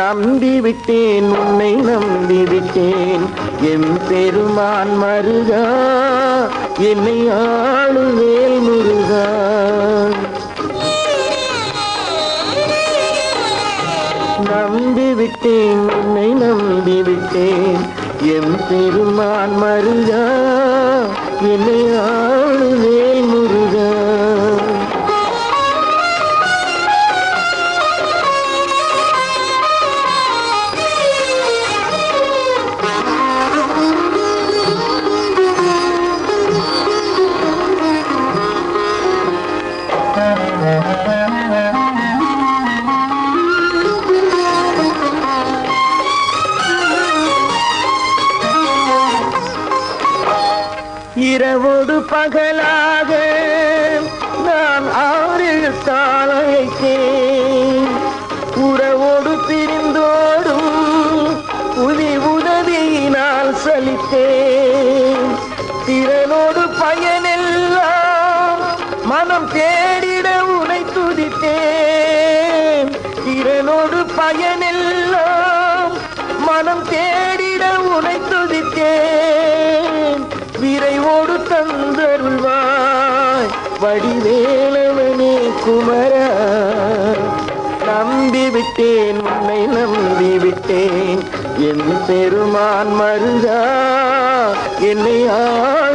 நம்பி விட்டேன் உன்னை நம்பி விட்டேன் எம் பெருமான் மருகா என்னை ஆளுவேல் முருகா. நம்பி விட்டேன் உன்னை நம்பி விட்டேன் எம் பெருமான் மருகா என்னை ஆளுவேல் இரவோடு பகலாக நான் ஆறு தாளைத்தேன் உறவோடு பிரிந்தோடும் உதி உதவியினால் சலித்தேன். திறனோடு பயனெல்லாம் மனம் தேடிட பயனெல்லாம் மனம் தேடிட உனை துதித்தேன். விரைவோடு தந்தருள்வாய். வடிவேலவனே குமர நம்பிவிட்டேன் உன்னை நம்பிவிட்டேன். என் பெருமான் மருதா என்னை ஆ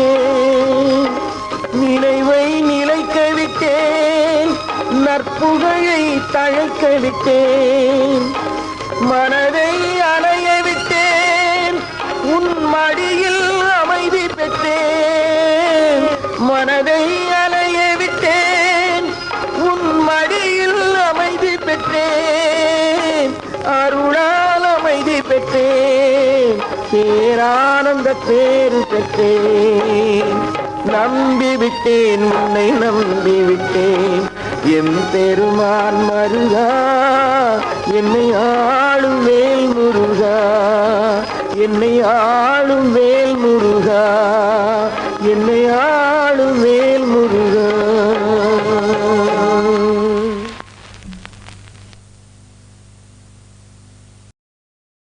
விட்டேன் நினைவை நிலைக்க விட்டேன் நற்புகழை தழைக்க விட்டேன் மனதை அலைய விட்டேன் உன் மடியில் அமைதி பெற்றேன். மனதை அலைய விட்டேன் உன் மடியில் அமைதி பெற்றேன். அருளால் அமைதி பெற்றேன். பேரானந்த பேரு பெற்றேன் நம்பி விட்டேன் உன்னை நம்பி விட்டேன் எம் பெருமான் மருகா என்னை ஆளும் வேல் முருகா. என்னை ஆளும் வேல் முருகா. என்னை ஆளும் வேல்